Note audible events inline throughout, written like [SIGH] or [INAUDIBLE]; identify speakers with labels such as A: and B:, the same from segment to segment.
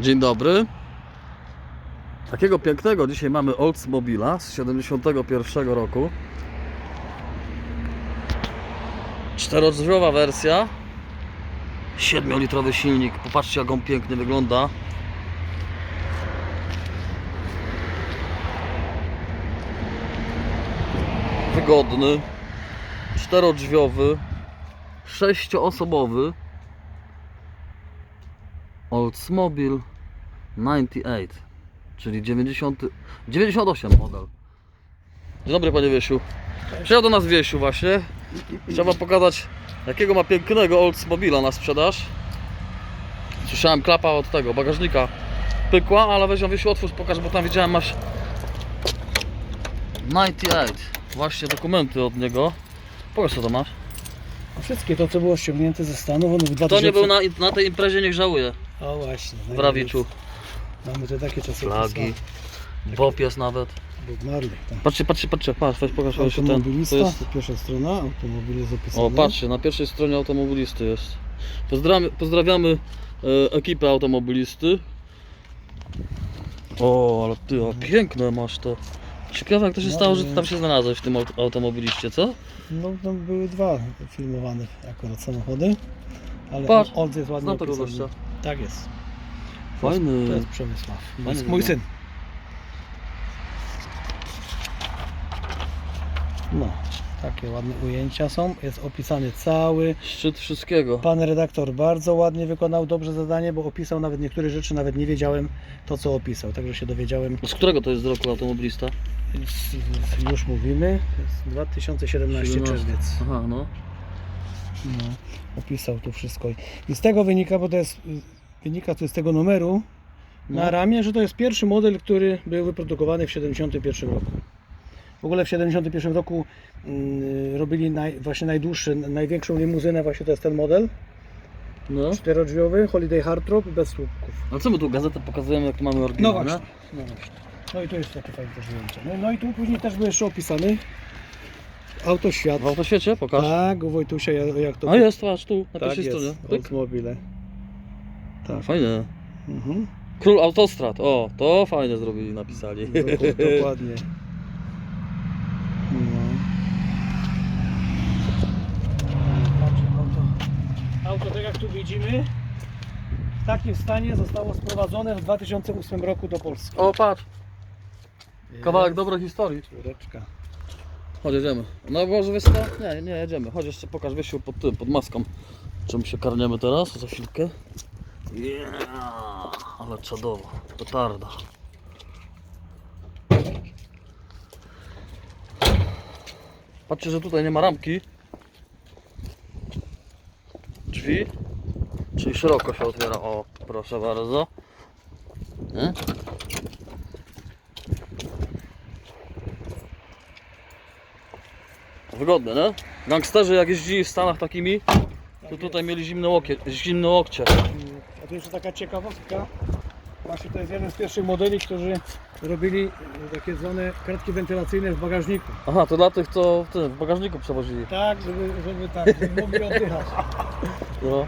A: Dzień dobry. Takiego pięknego dzisiaj mamy Oldsmobila z 71 roku. Czterodrzwiowa wersja. 7-litrowy silnik. Popatrzcie jak on pięknie wygląda. Wygodny. Czterodrzwiowy. Sześcioosobowy. Oldsmobile 98, czyli 90, 98 model. Dzień dobry panie Wiesiu. Przyjechał do nas Wiesiu właśnie. Trzeba pokazać jakiego ma pięknego Oldsmobila na sprzedaż. Słyszałem klapa od tego bagażnika pykła, ale weź ją Wiesiu otwórz pokaż, bo tam widziałem masz 98. Właśnie dokumenty od niego. Pokaż co to masz.
B: Wszystkie to, co było ściągnięte ze Stanów, w 2000...
A: To nie był na, na tej imprezie, niech żałuje.
B: O właśnie.
A: W Rawiczu.
B: Mamy te takie czasy.
A: Flagi. Bob jest nawet.
B: Bob Marley, tak.
A: Patrzcie, patrzcie, patrzcie, patrz, weź pokaż jeszcze ten. To jest...
B: pierwsza strona, automobil jest opisany.
A: O, patrzcie, na pierwszej stronie automobilisty jest. Pozdrawiamy, pozdrawiamy e, ekipę automobilisty. O, ale ty, a piękne masz to. Ciekawe jak to się
B: No,
A: stało, że
B: no.
A: ty tam się znalazłeś w tym aut- automobiliście, co?
B: No, tam były dwa filmowane akurat samochody. Ale
A: Patrz,
B: Old jest ładnie
A: Znam tego
B: opisany.
A: gościa.
B: Tak jest.
A: Fajny.
B: To jest Przemysław. To jest mój syn. No, takie ładne ujęcia są. Jest opisany cały.
A: Szczyt wszystkiego.
B: Pan redaktor bardzo ładnie wykonał dobrze zadanie, bo opisał nawet niektóre rzeczy, nawet nie wiedziałem to, co opisał. Także się dowiedziałem,
A: Z którego to jest roku automobilista?
B: z- z- już mówimy, jest 2017
A: 17.
B: czerwiec.
A: Aha, no.
B: No, opisał tu wszystko. I z tego wynika, bo to jest, wynika to z tego numeru na
A: No.
B: ramię, że to jest pierwszy model, który był wyprodukowany w 71 roku. W ogóle w 71 roku mm, robili naj, właśnie najdłuższy, największą limuzynę, właśnie to jest ten model,
A: No.
B: czterodrzwiowy, Holiday Hardtop bez słupków.
A: A co my tu gazetę pokazujemy, jak tu mamy
B: No
A: oryginał,
B: właśnie.
A: nie?
B: No właśnie. No i to jest takie fajne też ujęcie. No, no i tu później też był jeszcze opisany autoświat.
A: W autoświecie? Pokaż.
B: Tak, u Wojtusia jak jak to...
A: A jest, patrz tu, na
B: tak
A: pierwszej
B: jest,
A: stronie. Pyk.
B: Oldsmobile. Tak.
A: Fajne.
B: Mhm.
A: Król Autostrad, o, to fajnie zrobili, napisali.
B: Dok- [LAUGHS] Dokładnie. No. Patrzcie, auto. Auto, tak jak tu widzimy, w takim stanie zostało sprowadzone w 2008 roku do Polski.
A: O, patrz, kawałek dobrej historii.
B: Czwóreczka.
A: Chodź, jedziemy. No może wiesz co? Nie, nie, jedziemy. Chodź jeszcze pokaż Wiesiu pod tym, pod maską. Czym się karniemy teraz? Za chwilkę. Yeah, ale czadowo. Petarda. Patrzcie, że tutaj nie ma ramki. Drzwi. Czyli szeroko się otwiera. O, proszę bardzo. Nie? Wygodne, nie? Gangsterzy jak jeździli w Stanach takimi, to tutaj mieli zimne, łokie, zimne łokcie.
B: A tu jeszcze taka ciekawostka. Właśnie to jest jeden z pierwszych modeli, którzy robili e, takie zwane kratki wentylacyjne w bagażniku.
A: Aha, to dla tych, co w, tym, w bagażniku przewozili.
B: Tak, żeby, żeby tak, [LAUGHS] żeby mogli oddychać.
A: No.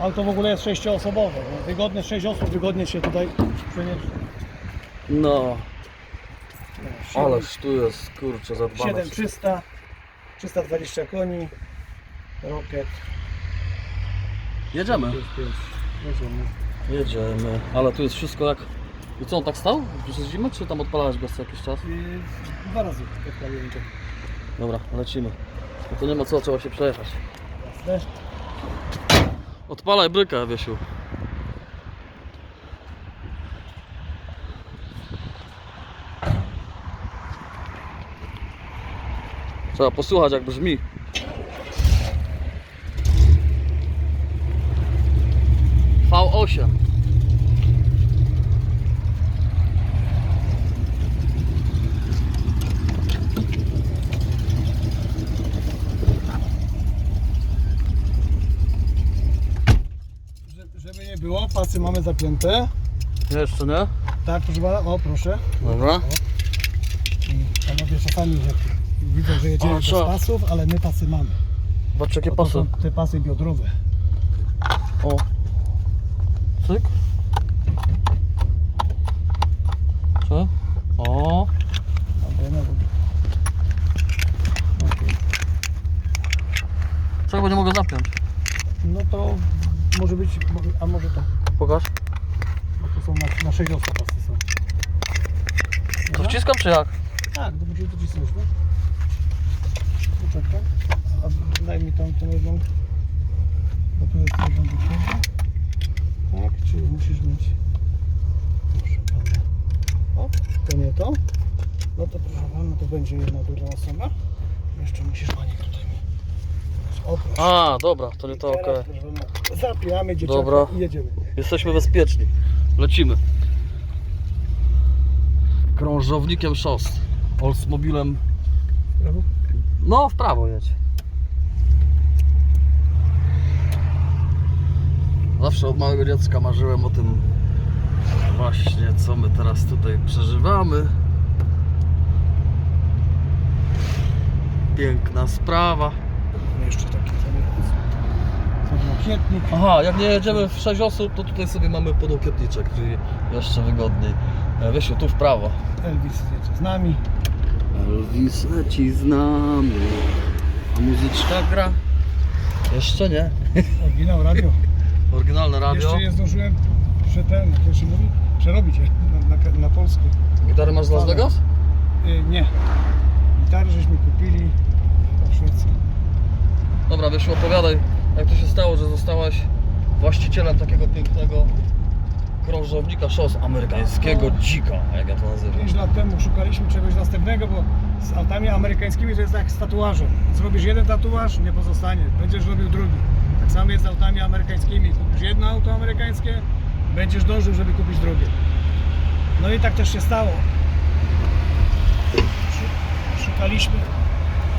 B: Auto w ogóle jest sześcioosobowe. no, Wygodne, sześć osób wygodnie się tutaj przeniesie.
A: no,
B: No,
A: ależ tu jest, kurczę, zadbane.
B: 7300, 320 koni, Rocket.
A: Jedziemy.
B: Jedziemy.
A: Jedziemy. Ale tu jest wszystko jak... I co, on tak stał? Przez zimę, czy tam odpalałeś go co jakiś czas?
B: Yy, Dwa razy odpaliłem to.
A: Dobra, lecimy. No to nie ma co, trzeba się przejechać.
B: Jasne?
A: Odpalaj brykę, Wiesiu. Trzeba posłuchać jak brzmi. V8
B: Że- Żeby nie było, pasy mamy zapięte.
A: Jeszcze nie?
B: Tak, proszę pana, o proszę.
A: Dobra.
B: I panowie czasami jak Widzę, że jedziemy bez pasów, ale my pasy mamy.
A: Zobacz jakie pasy.
B: te pasy biodrowe.
A: O. Cyk. Co? O. Antena w ogóle. Czego mogę zapiąć?
B: No to może być, a może to,
A: Pokaż.
B: bo to są na, na 6 pasy są.
A: To wciskam czy jak?
B: Tak, to będziemy docisnąć, no? Tak? Poczekaj. A daj mi tam tą jedną. Bo tu jest jedną ciebie. Tak, czyli musisz mieć. Proszę pana. O, to nie to. No to proszę pana, to będzie jedna druga osoba. Jeszcze musisz pani tutaj mi. O, proszę.
A: A, dobra, to nie to, okej.
B: Teraz, proszę pana, Zapijamy dzieciaka
A: Dobra.
B: i jedziemy.
A: Jesteśmy bezpieczni. Lecimy. Krążownikiem szos. Oldsmobilem.
B: Brawo.
A: No, w prawo jedź. Zawsze od małego dziecka marzyłem o tym właśnie, co my teraz tutaj przeżywamy. Piękna sprawa.
B: Jeszcze taki. Samokietnik.
A: Aha, jak nie jedziemy w 6 osób, to tutaj sobie mamy podokietniczek, czyli jeszcze wygodniej. E, Wiesiu, tu w prawo.
B: Elvis jedzie z nami.
A: Elvis leci z nami. A muzyczka gra? Jeszcze nie.
B: Oryginał radio.
A: Oryginalne radio.
B: Jeszcze nie zdążyłem prze ten, jak to się mówi, przerobić je na, na, na polskie.
A: Gitary masz z Las. Vegas?
B: Y, nie. Gitary żeśmy kupili w Szwecji.
A: Dobra, Wiesiu, opowiadaj, jak to się stało, że zostałaś właścicielem takiego pięknego krążownika szos amerykańskiego dzika, jak ja to nazywam.
B: 5 lat temu szukaliśmy czegoś następnego, bo z autami amerykańskimi to jest jak z tatuażem. Zrobisz jeden tatuaż, nie pozostanie. Będziesz robił drugi. Tak samo jest z autami amerykańskimi. Kupisz jedno auto amerykańskie, będziesz dążył, żeby kupić drugie. No i tak też się stało. Szu- Szukaliśmy,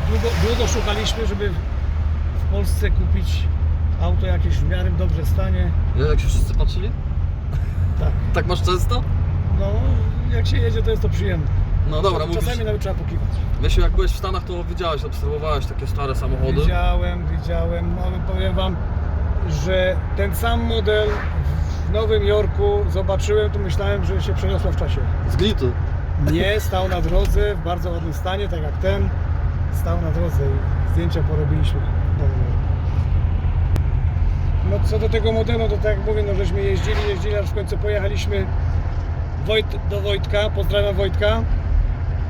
B: długo, długo szukaliśmy, żeby w Polsce kupić auto jakieś w miarę dobrze stanie.
A: Jak się wszyscy patrzyli?
B: Tak. [LAUGHS]
A: Tak masz często?
B: No, jak się jedzie, to jest to przyjemne.
A: No dobra, mówisz.
B: Czasami nawet trzeba pokiwać.
A: Wiesiu, jak byłeś w Stanach, to widziałeś, obserwowałeś takie stare samochody.
B: Widziałem, widziałem, no ale powiem Wam, że ten sam model w Nowym Jorku zobaczyłem, to myślałem, że się przeniosło w czasie.
A: Zgnity.
B: Nie, [LAUGHS] stał na drodze w bardzo ładnym stanie, tak jak ten. Stał na drodze i zdjęcia porobiliśmy w Nowym Jorku. No co do tego modelu, to tak jak mówię, no żeśmy jeździli, jeździli, aż w końcu pojechaliśmy Wojt, do Wojtka, pozdrawiam Wojtka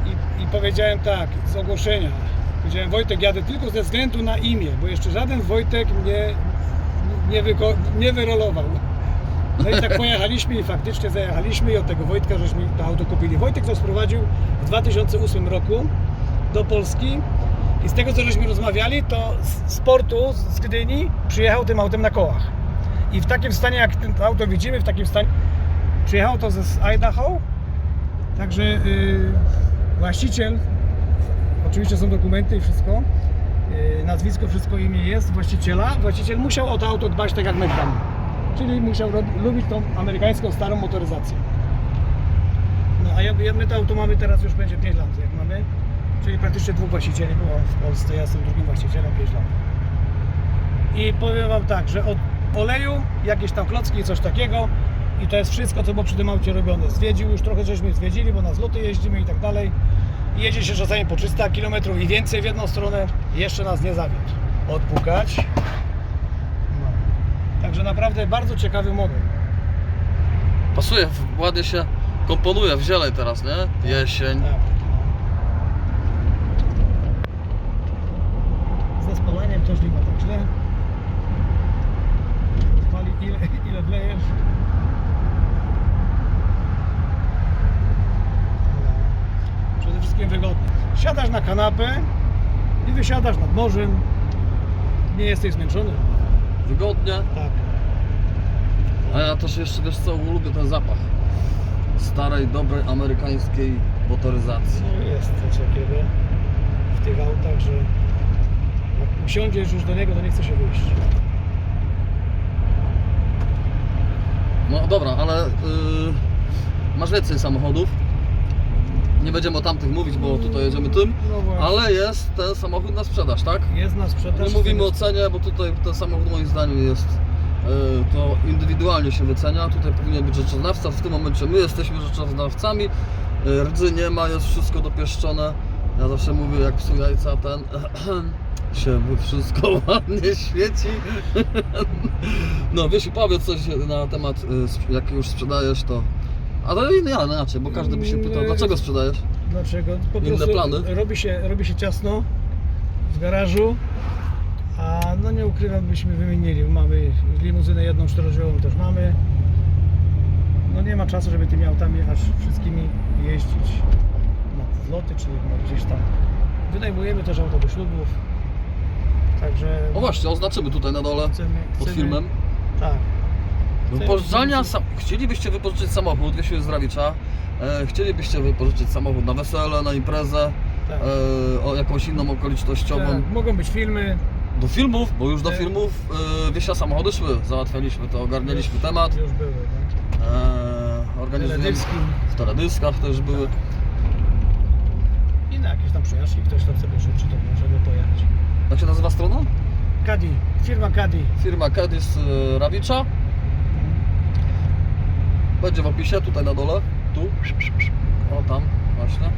B: i, i powiedziałem tak, z ogłoszenia, powiedziałem Wojtek, jadę tylko ze względu na imię, bo jeszcze żaden Wojtek mnie nie, wyko- nie wyrolował. No i tak pojechaliśmy i faktycznie zajechaliśmy i od tego Wojtka żeśmy to auto kupili. Wojtek to sprowadził w 2008 roku do Polski i z tego co żeśmy rozmawiali, to z portu, z Gdyni przyjechał tym autem na kołach. I w takim stanie, jak to auto widzimy, w takim stanie przyjechało to z Idaho, także yy, właściciel, oczywiście są dokumenty i wszystko, yy, nazwisko, wszystko imię jest właściciela, właściciel musiał o to auto dbać tak jak my dbamy. Czyli musiał lubić tą amerykańską starą motoryzację. No a ja, my to auto mamy teraz już będzie 5 lat. Czyli praktycznie dwóch właścicieli było w Polsce, ja jestem drugim właścicielem 5 lat. I powiem Wam tak, że od oleju, jakieś tam klocki i coś takiego i to jest wszystko, co było przy tym aucie robione. Zwiedził już trochę, żeśmy zwiedzili, bo na zloty jeździmy i tak dalej. Jedzie się czasami po 300 km i więcej w jedną stronę, jeszcze nas nie zawiódł. Odpukać. No. Także naprawdę bardzo ciekawy model.
A: Pasuje, ładnie się komponuje w zieleń teraz, nie? Jesień.
B: Tak. Ze spalaniem źle. Spali ile, ile wlejesz. Przede wszystkim wygodnie. Siadasz na kanapę i wysiadasz nad morzem. Nie jesteś zmęczony.
A: Wygodnie.
B: Tak.
A: A ja też jeszcze, wiesz co, lubię ten zapach starej, dobrej, amerykańskiej motoryzacji.
B: No jest coś takiego w tych autach, że jak usiądziesz już do niego, to nie chce się wyjść.
A: No dobra, ale yy, masz więcej samochodów. Nie będziemy o tamtych mówić, bo tutaj jedziemy tym.
B: No właśnie.
A: Ale jest ten samochód na sprzedaż, tak?
B: Jest na sprzedaż.
A: Nie mówimy o cenie, bo tutaj ten samochód moim zdaniem jest yy, to indywidualnie się wycenia. Tutaj powinien być rzeczoznawca. W tym momencie my jesteśmy rzeczoznawcami. Yy, Rdzy nie ma, jest wszystko dopieszczone. Ja zawsze mówię jak psu jajca ten [CLEARS THROAT] Czemu wszystko [LAUGHS] ładnie świeci? No wiesz i powiedz coś na temat, y, jak już sprzedajesz to... Ale ja inaczej, bo każdy by się pytał, dlaczego sprzedajesz?
B: Dlaczego? Po
A: Inne
B: prostu
A: plany?
B: Robi się, robi się ciasno w garażu, a no nie ukrywam, byśmy wymienili. Mamy limuzynę jedną czterodrzwiową też mamy. No nie ma czasu, żeby tymi autami aż wszystkimi jeździć na zloty, czy gdzieś tam. Wynajmujemy też auto do ślubów. Także
A: O właśnie, oznaczymy tutaj na dole
B: chcemy,
A: pod
B: chcemy-
A: filmem.
B: Tak.
A: Wypożyczalnia, sam, chcielibyście wypożyczyć samochód, Wiesiu z Rawicza, e, chcielibyście wypożyczyć samochód na wesele, na imprezę,
B: Tak.
A: e, o jakąś inną okolicznościową.
B: tak. Mogą być filmy.
A: Do filmów, bo już do
B: Tak.
A: filmów e, Wiesia samochody szły, załatwialiśmy to, ogarnialiśmy
B: już,
A: temat.
B: Już były. No.
A: E, organizujemy w teledyskach też były.
B: I na jakieś tam przejażdżki, ktoś tam sobie życzy, to możemy pojechać.
A: Jak się nazywa strona?
B: Kadi, firma Kadi.
A: Firma Kedis e, Rawicza. Będzie w opisie, tutaj na dole. Tu. O tam, właśnie.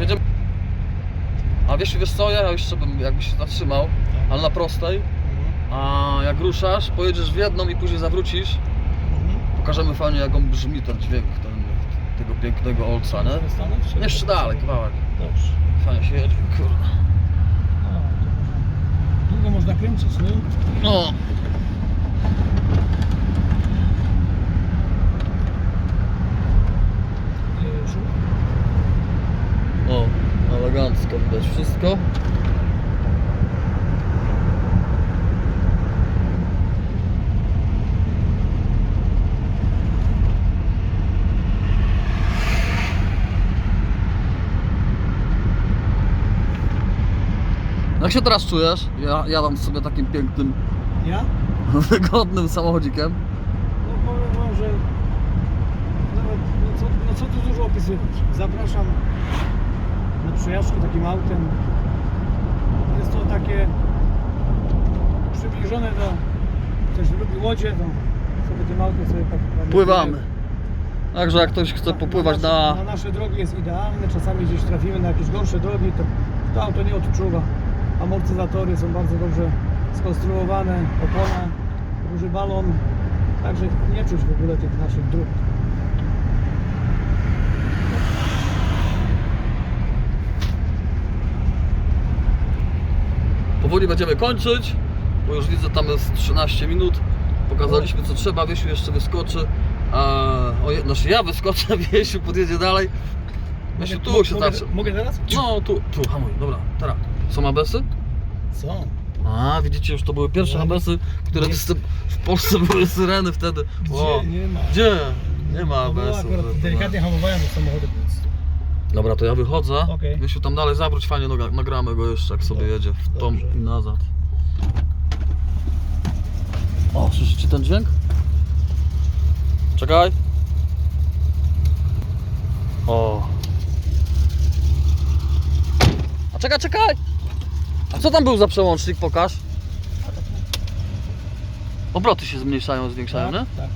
A: Jedziemy. A wiesz, wiesz co, ja jeszcze bym jakbyś się zatrzymał, ale na prostej. A jak ruszasz, pojedziesz w jedną i później zawrócisz, pokażemy fajnie jak on brzmi ten dźwięk ten, tego pięknego olca, nie? Jeszcze dalej, kawałek.
B: Dobrze.
A: Fajnie się jedzie.
B: No, można. Długo można kręcić, nie?
A: No.
B: Już.
A: O, elegancko widać wszystko. Jak się teraz czujesz? Ja jadam sobie takim pięknym,
B: Ja? [LAUGHS]
A: wygodnym samochodzikiem.
B: No powiem wam, że nawet, no co, no co tu dużo opisywać. Zapraszam na przejażdżkę takim autem. Jest to takie przybliżone do... Ktoś lubi łodzie, to sobie tym autem sobie tak... tak
A: Pływamy. Także jak ktoś chce
B: Na-
A: popływać
B: na,
A: na...
B: nasze, na nasze drogi jest idealne, czasami gdzieś trafimy na jakieś gorsze drogi, to to auto nie odczuwa. Amortyzatory są bardzo dobrze skonstruowane, opona, duży balon, także nie czuć w ogóle tych naszych dróg.
A: Powoli będziemy kończyć, bo już widzę tam jest 13 minut. Pokazaliśmy co trzeba, Wiesiu jeszcze wyskoczy. A, o, znaczy ja wyskoczę, [LAUGHS] Wiesiu podjedzie dalej. Wiesiu tu się
B: mogę,
A: zacznie.
B: mogę teraz?
A: No tu, tu, hamuj, dobra, teraz. Są abesy?
B: Są.
A: A, widzicie, już to były pierwsze
B: No.
A: abesy, które
B: Nie.
A: w Polsce [LAUGHS] były syreny wtedy. O,
B: Gdzie? Nie ma.
A: Gdzie? Nie ma
B: No
A: abesów.
B: akurat delikatnie hamowałem do samochodu, więc...
A: Dobra, to ja wychodzę.
B: Okej.
A: Wiesiu tam dalej zawróć, fajnie nagra- nagramy go jeszcze jak sobie
B: Dobrze,
A: jedzie w tom
B: dobrze.
A: i nazad. O, słyszycie ten dźwięk? Czekaj. O. A czekaj, czekaj! A co tam był za przełącznik? Pokaż. Obroty się zmniejszają, zwiększają, nie?
B: tak.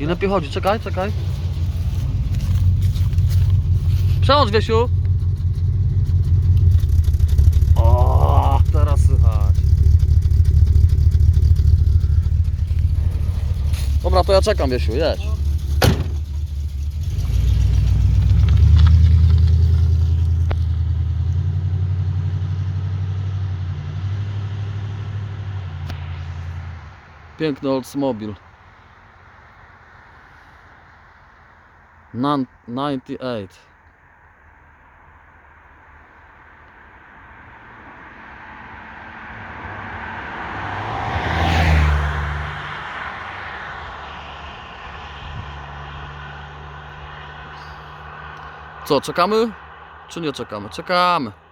A: I lepiej chodzi. Czekaj, czekaj. Przełącz, Wiesiu. O, teraz słychać. Dobra, to ja czekam, Wiesiu, jedź. Piękny Oldsmobile. Nan 98. Co, czekamy? Czy nie czekamy? Czekamy.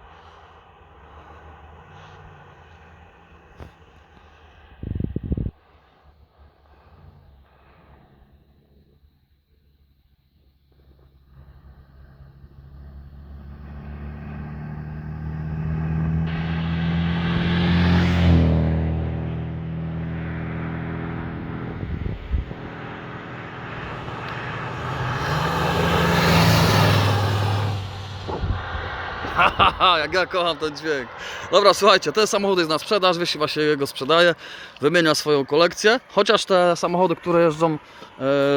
A: Jak ja kocham ten dźwięk. Dobra, słuchajcie, ten samochód jest na sprzedaż, Wiesi właśnie go sprzedaje, wymienia swoją kolekcję. Chociaż te samochody, które jeżdżą e,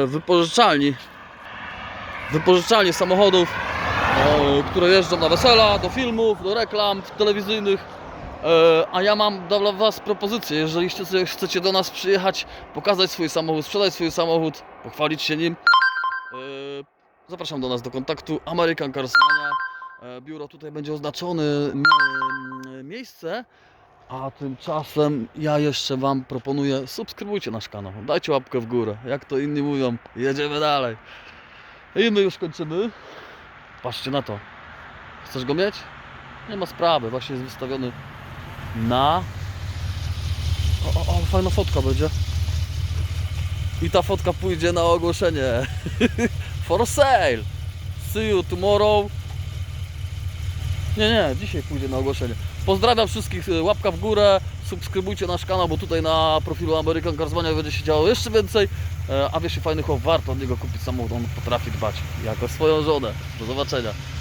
A: w wypożyczalni, wypożyczalni samochodów, e, które jeżdżą na wesela, do filmów, do reklam telewizyjnych. E, a ja mam dla Was propozycję, jeżeli chcecie, do nas przyjechać, pokazać swój samochód, sprzedać swój samochód, pochwalić się nim, zapraszam do nas do kontaktu American Cars Mania. E, Biuro tutaj będzie oznaczone mie- miejsce, a tymczasem ja jeszcze Wam proponuję, subskrybujcie nasz kanał, dajcie łapkę w górę, jak to inni mówią, jedziemy dalej. I my już kończymy. Patrzcie na to. Chcesz go mieć? Nie ma sprawy, właśnie jest wystawiony na... O, o, o fajna fotka będzie. I ta fotka pójdzie na ogłoszenie. [LAUGHS] For sale! See you tomorrow. Nie, nie, dzisiaj pójdzie na ogłoszenie. Pozdrawiam wszystkich, y, łapka w górę, subskrybujcie nasz kanał, bo tutaj na profilu American Carsmania będzie się działo jeszcze więcej. E, A wiesz, fajny chłop, warto od niego kupić samochód, on potrafi dbać, jako swoją żonę. Do zobaczenia.